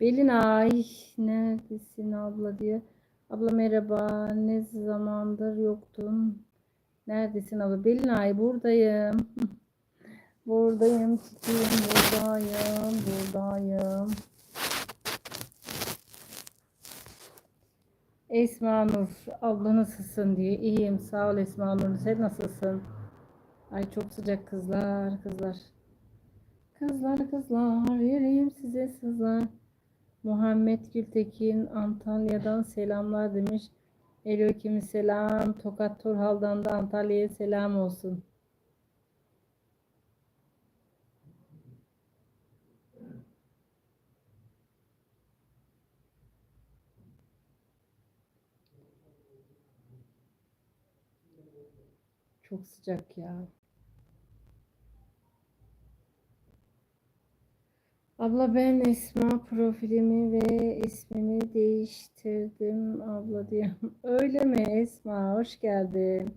Belinay neredesin abla diye. Abla merhaba. Ne zamandır yoktun? Neredesin abla? Belinay buradayım. Buradayım çiçeğim buradayım. Buradayım. Esma Nur abla nasılsın diye. İyiyim sağ ol Esma Nur. Sen nasılsın? Ay çok sıcak kızlar kızlar. Kızlar kızlar yüreğim size sızlar. Muhammed Gültekin Antalya'dan selamlar demiş. Aleyküm selam. Tokat Turhal'dan da Antalya'ya selam olsun. Çok sıcak ya. Abla ben Esma profilimi ve ismimi değiştirdim abla diye. Öyle mi Esma? Hoş geldin.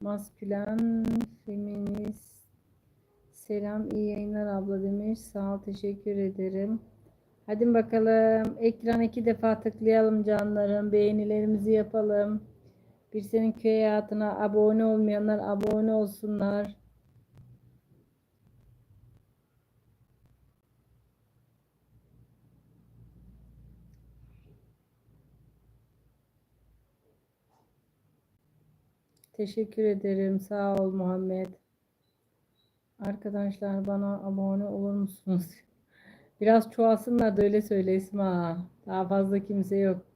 Maskülen feminist. Selam iyi yayınlar abla demiş. Sağ ol teşekkür ederim. Hadi bakalım ekran iki defa tıklayalım canlarım. Beğenilerimizi yapalım. Bir senin köy hayatına abone olmayanlar abone olsunlar. Teşekkür ederim. Sağ ol Muhammed. Arkadaşlar bana abone olur musunuz? Biraz çoğalsınlar da öyle söyle Esma. Daha fazla kimse yok.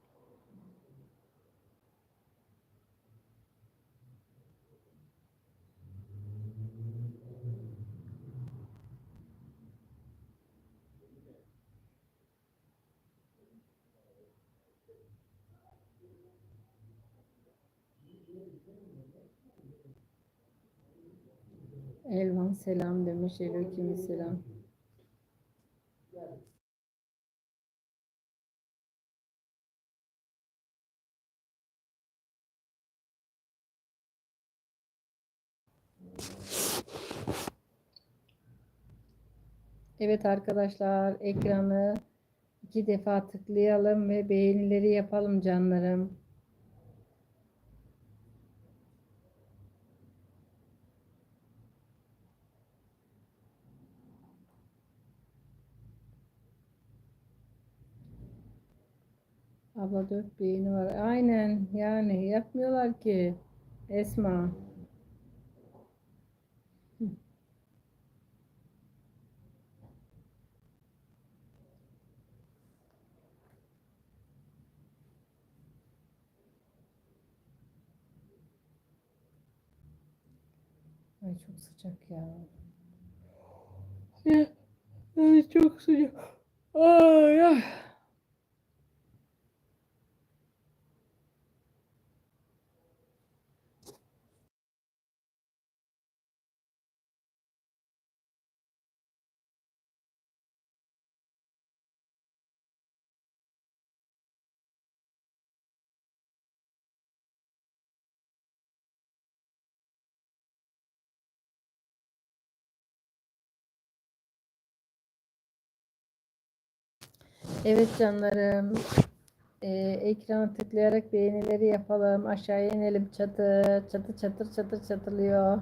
Elvan selam demiş. Aleyküm selam. Evet arkadaşlar ekranı iki defa tıklayalım ve beğenileri yapalım canlarım. Abla dört beğeni var. Aynen yani yapmıyorlar ki. Esma. Ay çok sıcak ya. Ay çok sıcak. Ay ay. Evet canlarım. Ee, ekrana tıklayarak beğenileri yapalım. Aşağıya inelim. Çatı, çatı çatır çatır çatırlıyor.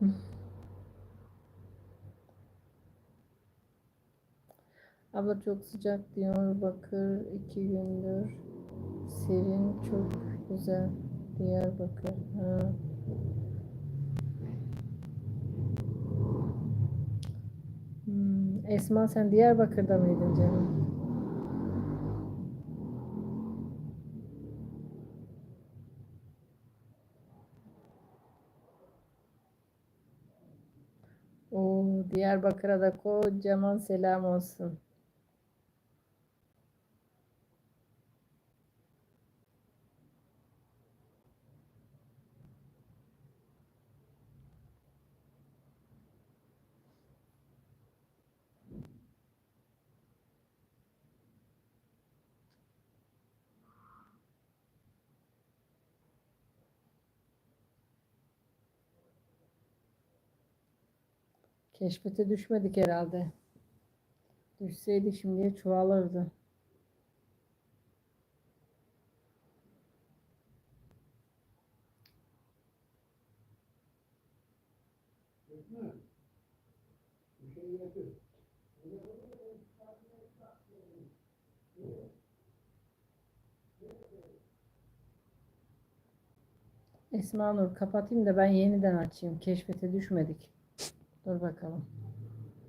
Abla çok sıcak diyor. Bakır iki gündür. Serin çok güzel. Diyarbakır. Ha. Hmm, Esma sen Diyarbakır'da mıydın canım? Diyarbakır'a da kocaman selam olsun. Keşfete düşmedik herhalde. Düşseydi şimdiye çoğalırdı. Esma Nur kapatayım da ben yeniden açayım. Keşfete düşmedik. Dur bakalım.